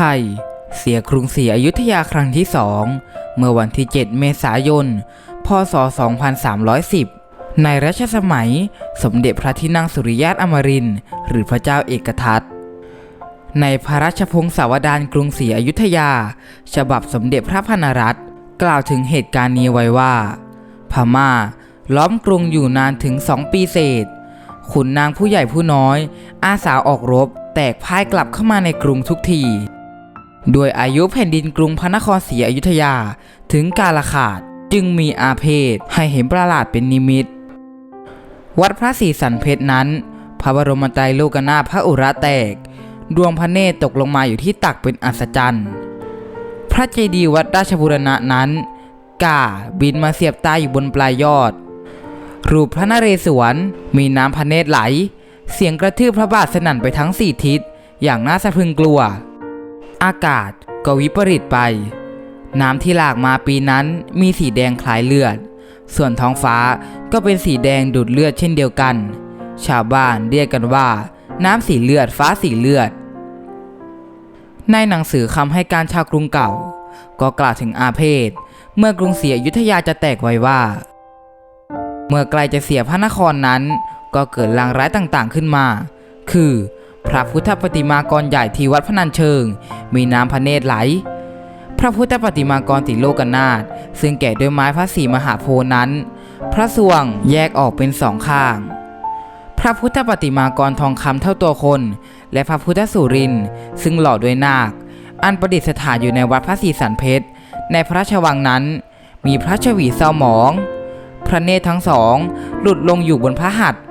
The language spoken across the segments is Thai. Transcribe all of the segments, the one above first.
ทย เสียกรุงศรีอยุธยาครั้งที่สองเมื่อวันที่ 7 เมษายน พศ 2310 ในรัชสมัยสมเด็จพระที่นั่งสุริยะอมรินทร์หรือพระเจ้าเอกทัตในพระราชพงศาวดารกรุงศรีอยุธยา ฉบับสมเด็จพระพนรัตน์กล่าวถึงเหตุการณ์นี้ไว้ว่า พม่า ล้อมกรุงอยู่นานถึงสองปีเศษ ขุนนางผู้ใหญ่ผู้น้อย อาสาออกรบ แตกพ่ายกลับเข้ามาในกรุงทุกที โดยอายุแผ่นดินกรุงพระนครศรีอยุธยาถึงกาลขาดจึงมีอาเพศให้เห็นประหลาดเป็นนิมิต วัดพระศรีสันเพชรนั้น พระบรมไตรโลกนาพระอุระแตก ดวงพระเนตรตกลงมาอยู่ที่ตักเป็นอัศจรรย์ พระเจดีย์วัดราชบุรณะนั้นก่าบินมาเสียบตาอยู่บนปลายยอด รูปพระนเรศวรมีน้ำพระเนตรไหล เสียงกระทืบพระบาทสนั่นไปทั้งสี่ทิศอย่างน่าสะพรึงกลัว อากาศก็วิปริตไป น้ำที่หลากมาปีนั้นมีสีแดงคล้ายเลือด ส่วนท้องฟ้าก็เป็นสีแดงดูดเลือดเช่นเดียวกัน ชาวบ้านเรียกกันว่า น้ำสีเลือดฟ้าสีเลือด ในหนังสือคำให้การชาวกรุงเก่า ก็กล่าวถึงอาเพศ เมื่อกรุงศรีอยุธยาจะแตกไว้ว่า เมื่อไกลจะเสียพระนครนั้น ก็เกิดลางร้ายต่างๆขึ้นมา คือ พระพุทธปฏิมากรใหญ่ที่วัดพนัญเชิง มีน้ำพระเนตรไหล พระพุทธปฏิมากรติโลกนาถซึ่งแกะด้วยไม้พระศรีมหาโพธิ์นั้น พระสวงแยกออกเป็นสองข้าง พระพุทธปฏิมากรทองคำเท่าตัวคน และพระพุทธสุรินซึ่งหล่อด้วยนาค อันประดิษฐานอยู่ในวัดพระศรีสันเพชร ในพระราชวังนั้น มีพระชวีเศร้าหมอง พระเนตรทั้งสอง หลุดลงอยู่บนพระหัตถ์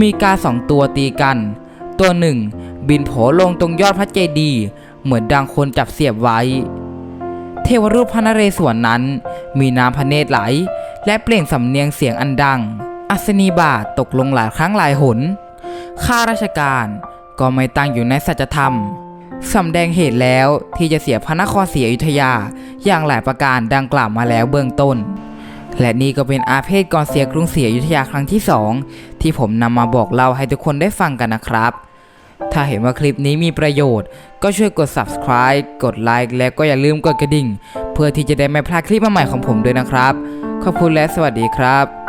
มีกาสองตัวตีกัน ตัวหนึ่ง บินโผลงตรงยอดพระเจดีย์เหมือนดังคนจับเสียบไว้ เทวรูปพระนเรศวรนั้น มีน้ำพระเนตรไหล และเปล่งสำเนียงเสียงอันดัง อัศนีบาทตกลงหลายครั้งหลายหนข้าราชการก็ไม่ตั้งอยู่ในสัจธรรมสำแดงเหตุแล้วที่จะเสียพระนครศรีอยุธยาอย่างหลายประการดังกล่าวมาแล้วเบื้องต้น และนี่ก็เป็นอาเพศก่อนเสียกรุงศรีอยุธยาครั้งที่ 2 ที่ผมนำมาบอกเล่าให้ทุกคนได้ฟังกันนะครับ ถ้าเห็นว่าคลิปนี้มีประโยชน์ ก็ช่วยกด subscribe กดไลค์และก็อย่าลืมกดกระดิ่ง เพื่อที่จะได้ไม่พลาดคลิปใหม่ของผมด้วยนะครับ ขอบคุณและสวัสดีครับ